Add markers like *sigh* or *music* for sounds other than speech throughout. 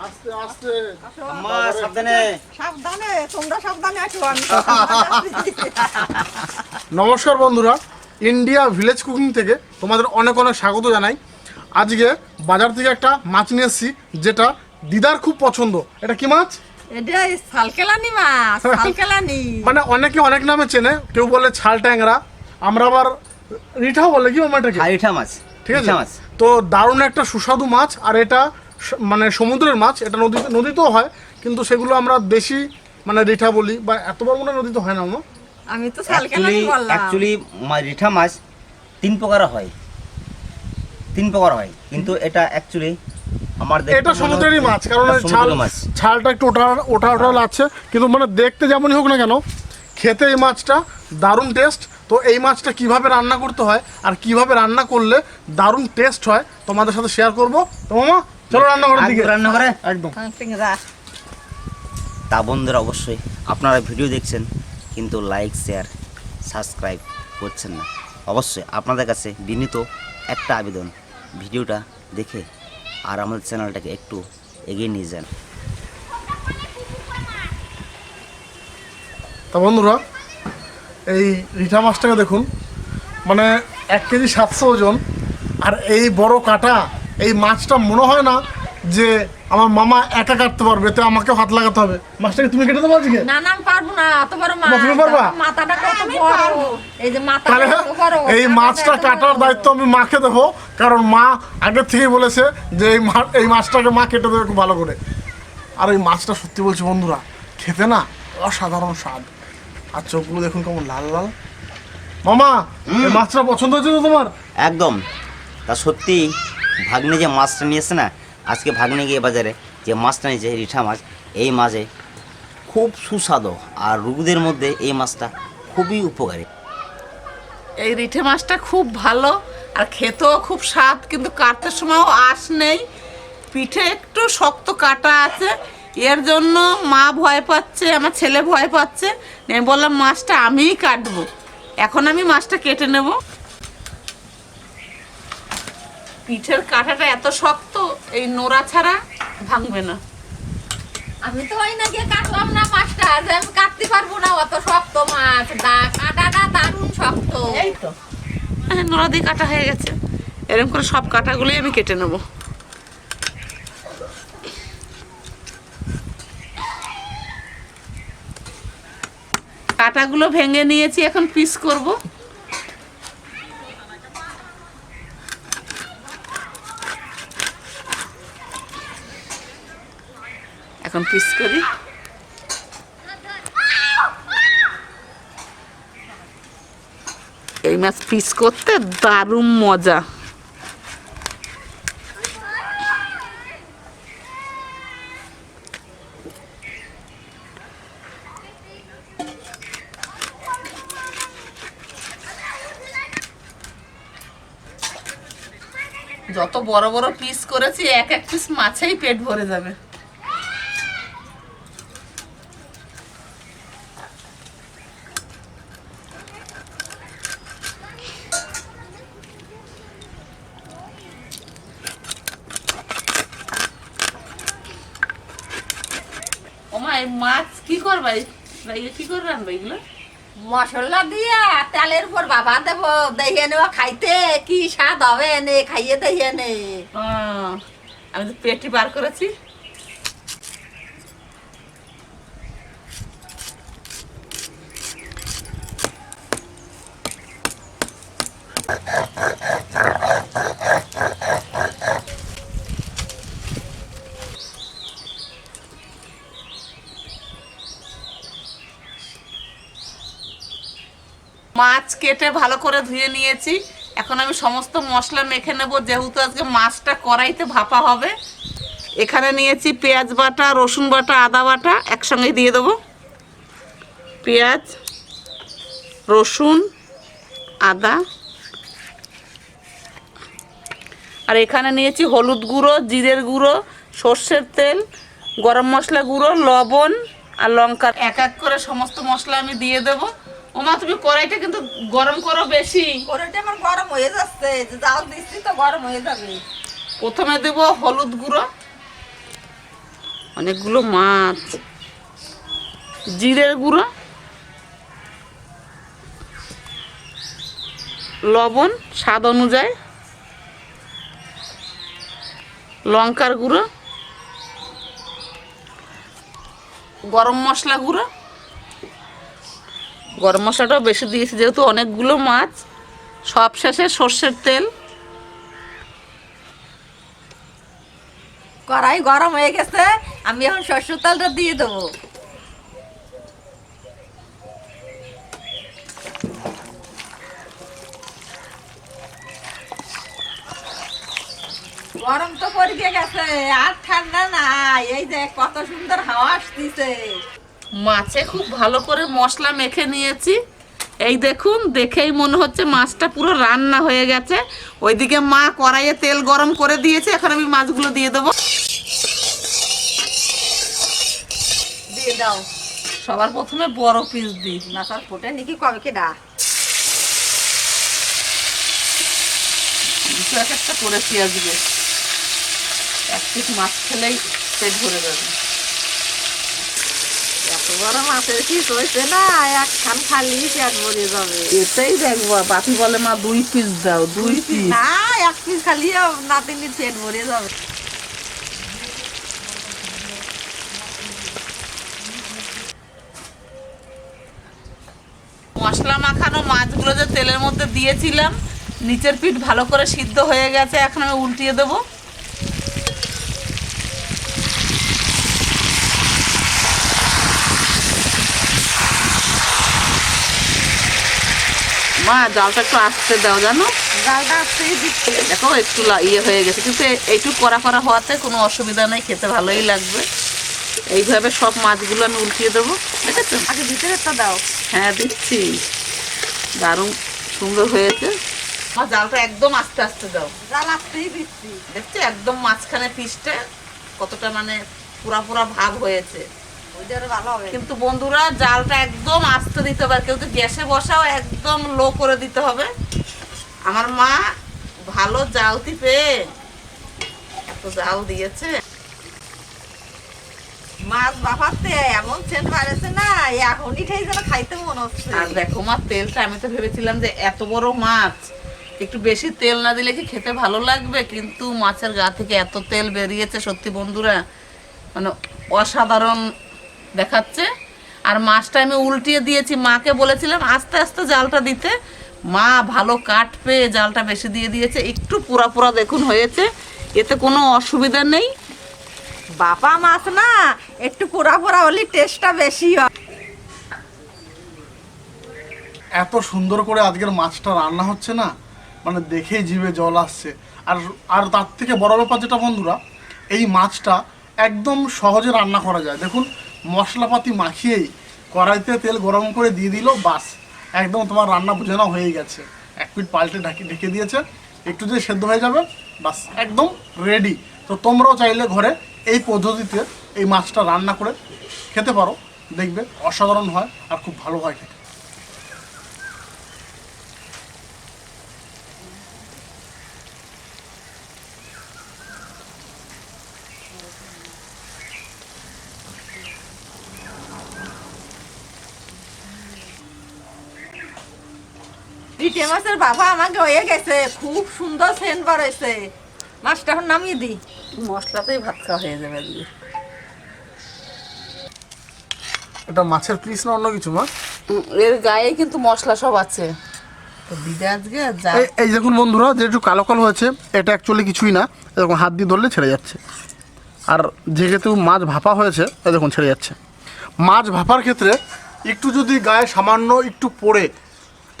আস্তে আস্তে। আম্মা সাবধানে। সাবধানে তোমরা সাবধানে আছো আমি *laughs* নমস্কার বন্ধুরা ইন্ডিয়া ভিলেজ কুকিং থেকে তোমাদের অনেক অনেক স্বাগত জানাই। আজকে বাজার থেকে একটা মাছ নিয়ে এসেছি যেটা দিদার খুব পছন্দ। এটা কি মাছ? এটা সালকেলানি মাছ সালকেলানি। মানে অনেকে অনেক নামে চেনে কেউ বলে ছাল ট্যাংরা আমরা আবার রিঠাও বলে কি মামা এটাকে হাইঠা মাছ ঠিক আছে? মাছ। তো দারুণ একটা সুস্বাদু মাছ আর এটা মানে সমুদ্রের মাছ এটা নদীতে নদীতেও হয় কিন্তু সেগুলো আমরা দেশি মানে রিঠা বলি বা এত বড় মনে হয় নদীতে হয় না আমার আমি তো অ্যাকচুয়ালি অ্যাকচুয়ালি রিঠা মাছ তিন প্রকার হয়। তিন প্রকার হয় কিন্তু এটা অ্যাকচুয়ালি আমার এটা সমুদ্রেরই মাছ কারণ ছাল মাছ। ছালটা একটু ওঠা ওঠা ওঠা লাগছে কিন্তু মানে দেখতে যেমনই হোক না কেন খেতে এই মাছটা দারুণ টেস্ট তো এই মাছটা কীভাবে রান্না করতে হয় আর কীভাবে রান্না করলে দারুণ টেস্ট হয় তোমাদের সাথে শেয়ার করব। তো মামা চলো রান্না করার দিকে। আগে রান্না করে একদম তা বন্ধুরা অবশ্যই আপনারা ভিডিও দেখছেন কিন্তু লাইক শেয়ার সাবস্ক্রাইব করছেন না। অবশ্যই আপনাদের কাছে বিনীত একটা আবেদন ভিডিওটা দেখে আর আমাদের চ্যানেলটাকে একটু এগিয়ে নিয়ে যান। তা বন্ধুরা এই রিঠা মাছটাকে দেখুন মানে এক কেজি সাতশো ওজন আর এই বড় কাটা এই মাছটা মনে হয় না যে আমার মামা একা কাটতে পারবে তো আমাকে হাত লাগাতে হবে। মাছটাকে তুমি কেটে দেবো আজকে? না না আমি পারব না অত বড় মাছ তুমি পারবা? মাথাটা কত বড়। এই যে মাথা কত বড়। এই মাছটা কাটার দায়িত্ব আমি মাকে দেবো কারণ মা আগের থেকেই বলেছে যে এই এই মাছটাকে মা কেটে দেবে খুব ভালো করে। আর এই মাছটা সত্যি বলছি বন্ধুরা খেতে না অসাধারণ স্বাদ। আর চোখগুলো দেখুন কেমন লাল লাল। মামা এই মাছটা পছন্দ হয়েছে তো তোমার? একদম। তা সত্যি ভাগ্নে যে মাছটা নিয়েছে না, আজকে ভাগ্নে গিয়ে বাজারে যে মাছটা নিয়েছে রিঠা মাছ, এই মাছে খুব সুস্বাদু আর রুগীদের মধ্যে এই মাছটা খুবই উপকারী। এই রিঠে মাছটা খুব ভালো আর খেতেও খুব স্বাদ, কিন্তু কাটতে সময়ও আঁশ নেই। পিঠে একটু শক্ত কাটা আছে, এর জন্য মা ভয় পাচ্ছে, আমার ছেলে ভয় পাচ্ছে। আমি বললাম, মাছটা আমিই কাটবো। এখন আমি মাছটা কেটে নেব। পিঠের কাঁটাটা এত শক্ত এই নোড়া ছাড়া ভাঙবে না। আমি তো ওই না গিয়ে কাটলাম না মাছটা যে আমি কাটতে পারব না অত শক্ত মাছ দা কাটাটা দারুণ শক্ত। এই তো। হ্যাঁ নোড়া দিয়ে কাটা হয়ে গেছে। এরকম করে সব কাটাগুলোই আমি কেটে নেব। কাটাগুলো ভেঙে নিয়েছি এখন পিস করব। এখন পিস করি। এই মাছ পিস করতে দারুণ মজা। যত বড় বড় পিস করেছি, এক এক পিস মাছেই পেট ভরে যাবে। মাছ কি করবা? কি করে রান্না এগুলো? মশলা দিয়া তেলের উপর বাবা দেব দেখিয়ে নেব খাইতে। কি স্বাদ হবে এনে খাইয়ে দেখিয়ে নে। আমি তো পেটি বার করেছি মাছ কেটে ভালো করে ধুয়ে নিয়েছি। এখন আমি সমস্ত মশলা মেখে নেব, যেহেতু আজকে মাছটা কড়াইতে ভাপা হবে। এখানে নিয়েছি পেঁয়াজ বাটা, রসুন বাটা, আদা বাটা, একসঙ্গে দিয়ে দেবো। পেঁয়াজ, রসুন, আদা। আর এখানে নিয়েছি হলুদ গুঁড়ো, জিরের গুঁড়ো, সর্ষের তেল, গরম মশলা গুঁড়ো, লবণ আর লঙ্কা। এক এক করে সমস্ত মশলা আমি দিয়ে দেবো। ওমা তুমি কড়াইটা কিন্তু গরম করো বেশি। কড়াইটা আমার গরম হয়ে যাচ্ছে যে যাও দিচ্ছি তো গরম হয়ে যাবে। প্রথমে দেব হলুদ গুঁড়ো অনেকগুলো মাছ জিরের গুঁড়ো লবণ স্বাদ অনুযায়ী লঙ্কার গুঁড়ো গরম মশলা গুঁড়ো গরম মশলাটাও বেশি দিয়েছি, যেহেতু অনেকগুলো মাছ। সব শেষে সর্ষের তেল। কড়াই গরম হয়ে গেছে, আমি এখন সরষের তেলটা দিয়ে দেবো। গরম তো পড়ে গেছে, আর ঠান্ডা নাই, এই যে কত সুন্দর হাওয়া আসতিছে। মাছে খুব ভালো করে মশলা মেখে নিয়েছি। এই দেখুন দেখেই মনে হচ্ছে মাছটা পুরো রান্না হয়ে গেছে। ওইদিকে মা কড়াইয়ে তেল গরম করে দিয়েছে এখন আমি মাছগুলো দিয়ে দেবো। দিয়ে দাও। সবার প্রথমে বড় পিস দিই। না স্যার ফোটে নাকি কবে দুটো এক একটা করেছি আজকে এক পিস মাছ খেলেই পেট ভরে যাবে। বড় মাছের কি হয়েছে না এক খালি পেট ভরে যাবে। এটাই দেখব বাপি বলে মা দুই পিস দাও দুই পিস না এক পিস খালি নাতিনির পেট ভরে যাবে। মশলা মাখানো মাছগুলো যে তেলের মধ্যে দিয়েছিলাম নিচের পিঠ ভালো করে সিদ্ধ হয়ে গেছে এখন আমি উল্টিয়ে দেবো। মা জালটা একটু আসতে দাও জানো? জালটা দিচ্ছে। দেখো একটু ইয়ে হয়ে গেছে। কিন্তু এ- একটু কড়া করা হওয়াতে কোনো অসুবিধা নেই খেতে ভালোই লাগবে। এইভাবে সব মাছগুলো আমি উল্টিয়ে দেবো। দেখেছ? আগে ভিতরেরটা দাও। হ্যাঁ দিচ্ছি। দারুণ সুন্দর হয়েছে। আমার জালটা একদম আস্তে আস্তে দাও। জাল আসতেই দিচ্ছি। দেখছ? একদম মাঝখানে পিসটা কতটা মানে পুরা পুরা ভাব হয়েছে। কিন্তু বন্ধুরা জালটা একদম আস্তে দিতে হবে। কেউ গ্যাসে বসাও একদম লো করে দিতে হবে। আমার মা ভালো জালতি পেয়ে এত জাল দিয়েছে। মাছ এমন সেন্ট বাড়েছে না এখনই খেয়ে যেন খাইতে মনে হচ্ছে। আর দেখো মা তেলটা আমি তো ভেবেছিলাম যে এত বড় মাছ একটু বেশি তেল না দিলে কি খেতে ভালো লাগবে? কিন্তু মাছের গা থেকে এত তেল বেরিয়েছে সত্যি বন্ধুরা। মানে অসাধারণ দেখাচ্ছে। আর মাছটা আমি উল্টিয়ে দিয়েছি, মাকে বলেছিলাম, আস্তে আস্তে জালটা দিতে। মা ভালো কাঠ পেয়ে জালটা বেশি দিয়ে দিয়েছে। একটু পুরা পুরা দেখুন হয়েছে। এতে কোনো অসুবিধা নেই। বাপা মাছ না, একটু পোড়া পোড়া হলে টেস্টটা বেশি হয়। এত সুন্দর করে আজকের মাছটা রান্না হচ্ছে না? মানে দেখেই জিভে জল আসছে। আর আর তার থেকে বড় ব্যাপার যেটা বন্ধুরা, এই মাছটা একদম সহজে রান্না করা যায়। দেখুন মশলাপাতি মাখিয়েই কড়াইতে তেল গরম করে দিয়ে দিল, বাস। একদম তোমার রান্না বোঝানো হয়ে গেছে। এক পিট পাল্টে ঢাকি ঢেকে দিয়েছে। একটু যে সেদ্ধ হয়ে যাবে, বাস, একদম রেডি তো তোমরাও চাইলে ঘরে এই পদ্ধতিতে এই মাছটা রান্না করে খেতে পারো। দেখবে অসাধারণ হয় আর খুব ভালো হয় খেতে পিঠে মাছের বাবা আমাকে হয়ে গেছে। খুব সুন্দর সেন্ট বাড়াইছে। মাছটা এখন নামিয়ে দিই। মশলাতেই ভাত খাওয়া হয়ে যাবে আজকে এটা মাছের পিস না অন্য কিছু মা? এর গায়ে কিন্তু মশলা সব আছে। তো দিদা আজকে যা এই- দেখুন বন্ধুরা যে একটু কালো কালো হয়েছে এটা অ্যাকচুয়ালি কিছুই না। এরকম হাত দিয়ে ধরলে ছেড়ে যাচ্ছে। আর যেহেতু মাছ ভাপা হয়েছে দেখুন ছেড়ে যাচ্ছে। মাছ ভাপার ক্ষেত্রে একটু যদি গায়ে সামান্য একটু পড়ে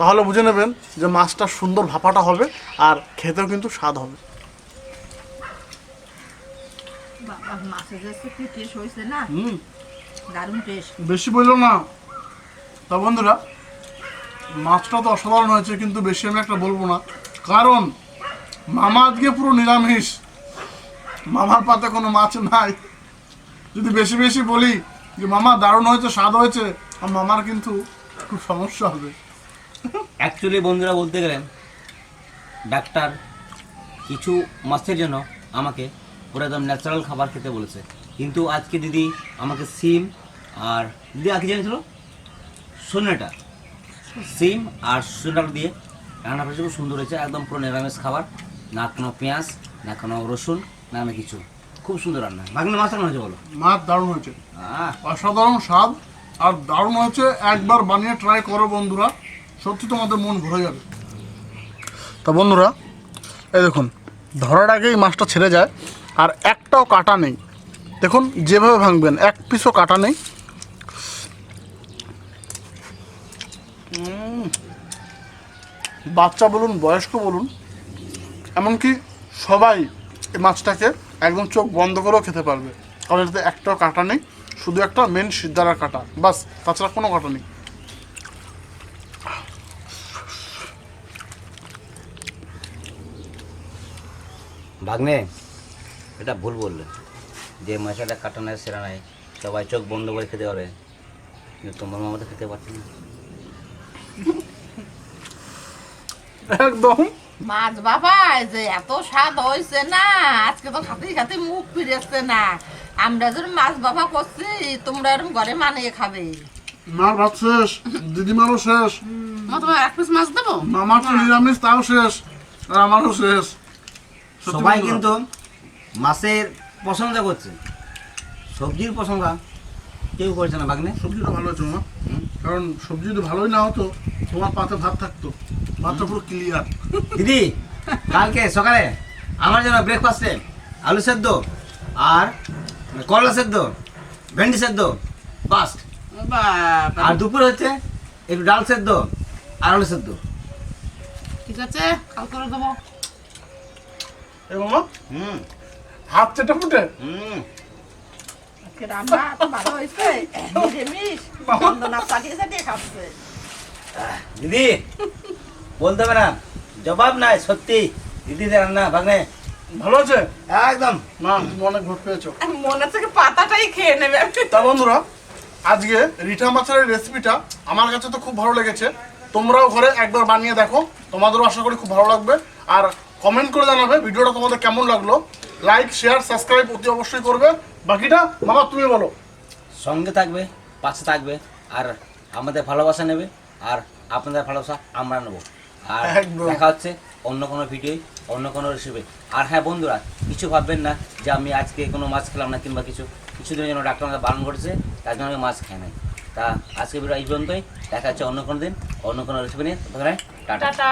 তাহলে বুঝে নেবেন যে মাছটা সুন্দর ভাপাটা হবে আর খেতেও কিন্তু স্বাদ হবে। বেশি বলল না। তা বন্ধুরা মাছটা তো অসাধারণ হয়েছে কিন্তু বেশি আমি একটা বলব না। কারণ মামা আজকে পুরো নিরামিষ। মামার পাতে কোনো মাছ নাই। যদি বেশি বেশি বলি যে মামা দারুণ হয়েছে স্বাদ হয়েছে আর মামার কিন্তু খুব সমস্যা হবে। অ্যাকচুয়ালি বন্ধুরা বলতে গেলেন ডাক্তার কিছু মাছের জন্য আমাকে পুরো একদম ন্যাচারাল খাবার খেতে বলেছে। কিন্তু আজকে দিদি আমাকে সিম আর দিদি আর কি জানিয়েছিল? শূন্যটা সিম আর শূন্যটা দিয়ে রান্না করেছে খুব সুন্দর হয়েছে। একদম পুরো নিরামিষ খাবার। না কোনো পেঁয়াজ না কোনো রসুন না না কিছু। খুব সুন্দর রান্না। বাকি মাছটা কেমন হয়েছে বলো? মাছ দারুণ হয়েছে। অসাধারণ স্বাদ আর দারুণ হয়েছে। একবার বানিয়ে ট্রাই করো বন্ধুরা। সত্যি তোমাদের মন ভরে যাবে। তা বন্ধুরা, এই দেখুন, ধরার আগেই মাছটা ছেড়ে যায়, আর একটাও কাটা নেই। দেখুন, যেভাবে ভাঙবেন, এক পিসও কাটা নেই। বাচ্চা বলুন, বয়স্ক বলুন, এমনকি সবাই এই মাছটাকে একদম চোখ বন্ধ করেও খেতে পারবে। কারণ এটাতে একটাও কাটা নেই, শুধু একটা মেন সিদ্ধারার কাটা, বাস, তাছাড়া কোনো কাটা নেই। ভাগ্নে এটা ভুল বললে। যে মশলাটা কাটা নাই সেরা নাই সবাই চোখ বন্ধ করে খেতে পারে কিন্তু তোমার মামা তো খেতে পারছে না। একদম। মাছ বাবা যে এত স্বাদ হয়েছে না আজকে তো খাতে খাতে মুখ ফিরেছে না। আমরা যখন মাছ বাবা করছি তোমরা এরকম ঘরে মানিয়ে খাবে। মার ভাত শেষ। দিদিমারও শেষ। মা তোমার এক পিস মাছ দেবো? মামার তো নিরামিষ তাও শেষ। আর আমারও শেষ। সবাই কিন্তু মাছের প্রশংসা করছে। সবজির প্রশংসা কেউ করছে না বাগনে। সবজিটা ভালো হয়েছে হুম। কারণ সবজি যদি ভালোই না হতো তোমার পাতে ভাত থাকতো। ভাতটা পুরো ক্লিয়ার দিদি কালকে সকালে আমার জন্য ব্রেকফাস্টে আলু সেদ্ধ আর করলা সেদ্ধ ভেন্ডি সেদ্ধ বাস্ট বাবা আর দুপুরে হচ্ছে একটু ডাল সেদ্ধ আর আলু সেদ্ধ। ঠিক আছে কাল করে দেবো। হুম। হাত চেটে ফুটে। হুম। আজকে রান্না এত ভালো হয়েছে। নিরামিষ বন্দনা চালিয়ে চালিয়ে খাচ্ছে। দিদি বলতে হবে না জবাব নাই সত্যি। দিদিদের রান্না ভাগ্নে। ভালো আছে? একদম। না তুমি অনেক ভোট পেয়েছ মনে থেকে পাতাটাই খেয়ে নেবে। তা বন্ধুরা আজকে রিঠা মাছের রেসিপিটা আমার কাছে তো খুব ভালো লেগেছে। তোমরাও ঘরে একবার বানিয়ে দেখো। তোমাদেরও আশা করি খুব ভালো লাগবে। আর কমেন্ট করে জানাবে ভিডিওটা তোমাদের কেমন লাগল? লাইক শেয়ার সাবস্ক্রাইব অতি অবশ্যই করবে। বাকিটা মামা তুমি বলো। সঙ্গে থাকবে পাশে থাকবে আর আমাদের ভালোবাসা নেবে আর আপনাদের ভালোবাসা আমরা নেব। আর। দেখা হচ্ছে অন্য কোনো ভিডিও অন্য কোনো রেসিপি আর হ্যাঁ বন্ধুরা কিছু ভাববেন না যে আমি আজকে কোনো মাছ খেলাম না কিংবা কিছু। কিছুদিনের জন্য ডাক্তার আমাদের বারণ করেছে তার জন্য আমি মাছ খাই নাই। তা আজকে ভিডিও এই পর্যন্তই। দেখা হচ্ছে অন্য কোনো দিন অন্য কোনো রেসিপি নিয়ে। টাটা।